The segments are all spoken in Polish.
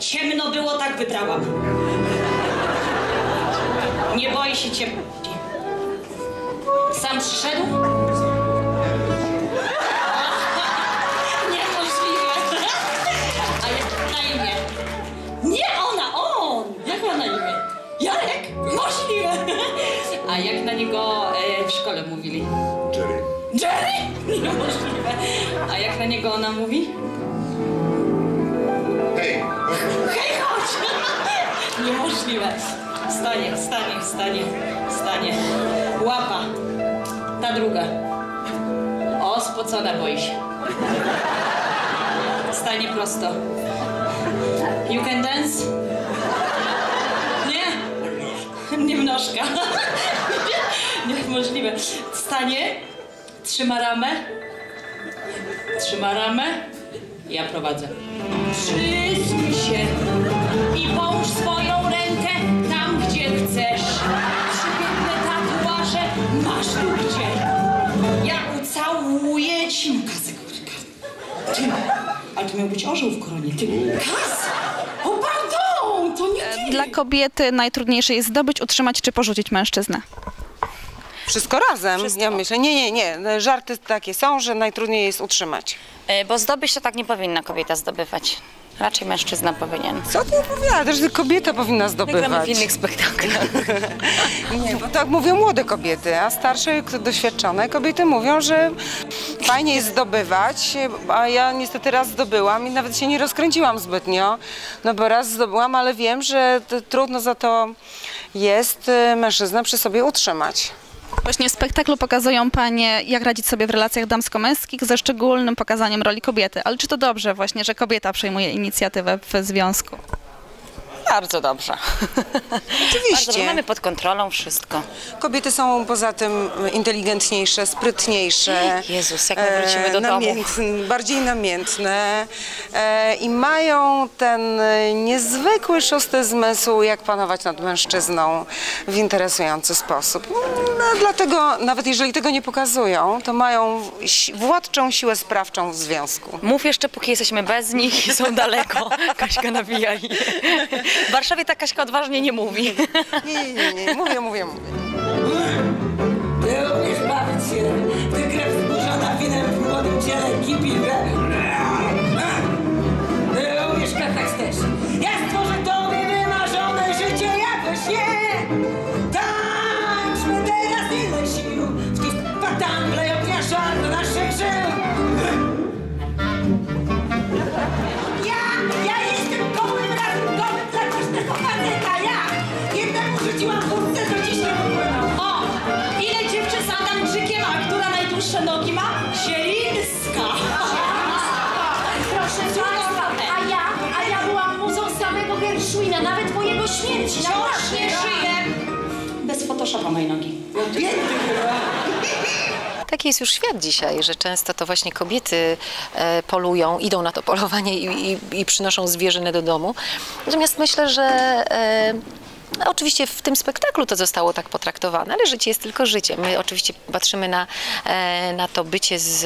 ciemno było, tak wybrałam. Nie boi się ciemności. Sam przyszedł? Niemożliwe. A jak na imię? Nie ona, on! Jak ma na imię? Jarek? Możliwe. A jak na niego e, w szkole mówili? Jerry. Jerry? Niemożliwe. A jak na niego ona mówi? Hej, chodź. Hej, chodź! Niemożliwe. Stanie, stanie, stanie, stanie. Łapa. Ta druga. O, spocona boi się. Stanie prosto. You can dance? Nie? Nie mnożka. Niemożliwe. Stanie, trzyma ramę. Trzyma ramę. Ja prowadzę. Przysuń się i połóż swoją rękę tam, gdzie chcesz. Przypiękne tatuaże masz tu gdzie. Ja ucałuję ci no kasę. Ty, ale to miał być orzeł w koronie. Ty, kas! O, pardon! To nie ty! Dla kobiety najtrudniejsze jest zdobyć, utrzymać czy porzucić mężczyznę. Wszystko razem, ja myślę. Nie, nie, nie. Żarty takie są, że najtrudniej jest utrzymać. E, Bo zdobyć to tak nie powinna kobieta zdobywać. Raczej mężczyzna powinien. Co ty opowiadasz, że kobieta powinna My gramy zdobywać? w innych spektaklach. Nie, bo tak mówią młode kobiety, a starsze, doświadczone kobiety mówią, że fajnie jest zdobywać, a ja niestety raz zdobyłam i nawet się nie rozkręciłam zbytnio, no bo raz zdobyłam, ale wiem, że trudno za to jest y, mężczyznę przy sobie utrzymać. Właśnie w spektaklu pokazują panie, jak radzić sobie w relacjach damsko-męskich ze szczególnym pokazaniem roli kobiety. Ale czy to dobrze właśnie, że kobieta przejmuje inicjatywę w związku? Bardzo dobrze. Oczywiście. Bardzo. Mamy pod kontrolą wszystko. Kobiety są poza tym inteligentniejsze, sprytniejsze. Jezus, jak my wrócimy do domu. namiętne, Bardziej namiętne e, i mają ten e, niezwykły szósty zmysł, jak panować nad mężczyzną w interesujący sposób. No, dlatego, nawet jeżeli tego nie pokazują, to mają władczą siłę sprawczą w związku. Mów jeszcze, póki jesteśmy bez nich i są daleko. Kaśka nawija i... W Warszawie ta Kaśka odważnie nie mówi. Nie, nie, nie, nie. mówię, mówię, mówię. Ty umiesz bawić się, ty krew zburzona winem w młodym ciele kipi, najdłuższe nogi ma? Sielińska! Proszę Państwa, a ja, a ja byłam muzą samego Gershwina, nawet po jego śmierci. Wciąż nie żyje! Bez Photoshopa mojej nogi. Taki jest już świat dzisiaj, że często to właśnie kobiety e, polują, idą na to polowanie i, i, i przynoszą zwierzynę do domu. Natomiast myślę, że e, oczywiście w tym spektaklu to zostało tak potraktowane, ale życie jest tylko życie. My oczywiście patrzymy na, e, na to bycie z,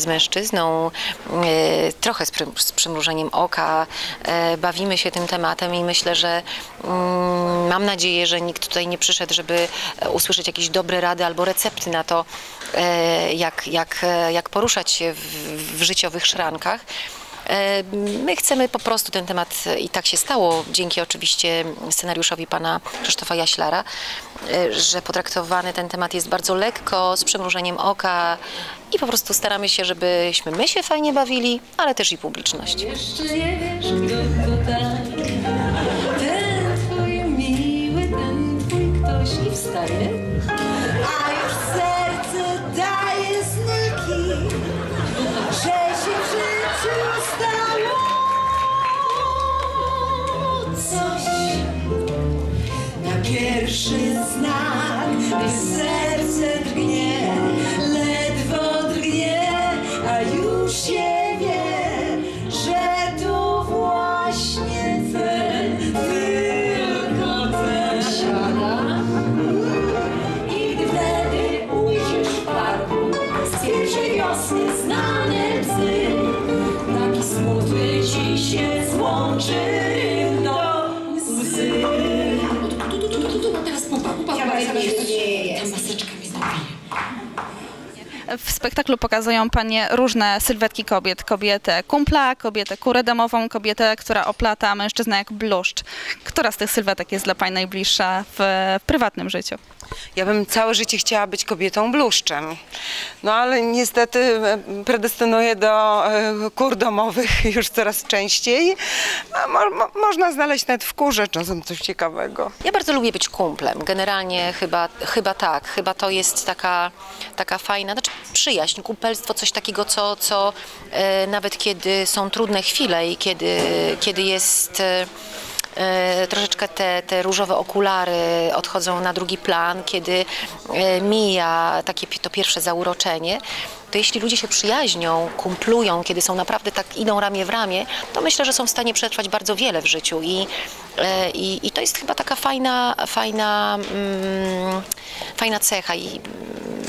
z mężczyzną e, trochę z, z przymrużeniem oka, e, bawimy się tym tematem i myślę, że mm, mam nadzieję, że nikt tutaj nie przyszedł, żeby usłyszeć jakieś dobre rady albo recepty na to, jak, jak, jak poruszać się w, w życiowych szrankach. E, My chcemy po prostu ten temat, i tak się stało, dzięki oczywiście scenariuszowi pana Krzysztofa Jaślara, e, że potraktowany ten temat jest bardzo lekko, z przymrużeniem oka i po prostu staramy się, żebyśmy my się fajnie bawili, ale też i publiczność. Jeszcze nie wiesz, kto to tak. Ten twój miły, ten twój ktoś i wstaje. W spektaklu pokazują panie różne sylwetki kobiet. Kobietę kumpla, kobietę kurę domową, kobietę, która oplata mężczyznę jak bluszcz. Która z tych sylwetek jest dla pani najbliższa w, w prywatnym życiu? Ja bym całe życie chciała być kobietą bluszczem. No ale niestety e, predestynuję do e, kur domowych już coraz częściej. Mo, mo, można znaleźć nawet w kurze czasem coś ciekawego. Ja bardzo lubię być kumplem. Generalnie chyba, chyba tak. Chyba to jest taka, taka fajna, znaczy przyjaźń, kumpelstwo, coś takiego, co, co e, nawet kiedy są trudne chwile i kiedy, kiedy jest... E, troszeczkę te, te różowe okulary odchodzą na drugi plan, kiedy e, mija takie to pierwsze zauroczenie, to jeśli ludzie się przyjaźnią, kumplują, kiedy są naprawdę tak, idą ramię w ramię, to myślę, że są w stanie przetrwać bardzo wiele w życiu i, e, i, i to jest chyba taka fajna, fajna, mm, fajna cecha i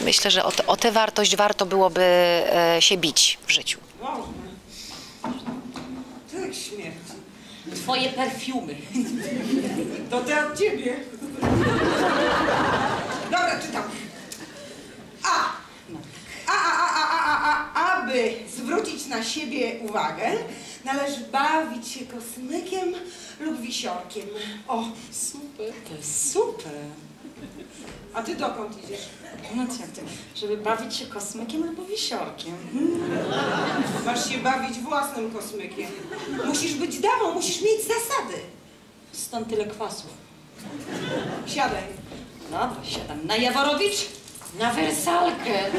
myślę, że o, o tę wartość warto byłoby e, się bić w życiu. Tak śmierć. Twoje perfumy. To te od ciebie. Dobra, czytam. A. A, a, a, a, a, a, a, aby zwrócić na siebie uwagę, należy bawić się kosmykiem lub wisiorkiem. O, Super. To jest super. A ty dokąd idziesz? No co ty, żeby bawić się kosmykiem albo wisiorkiem. Masz się bawić własnym kosmykiem. Musisz być damą, musisz mieć zasady. Stąd tyle kwasów. Siadaj. Dobra, siadam. Na Jaworowicz? Na wersalkę.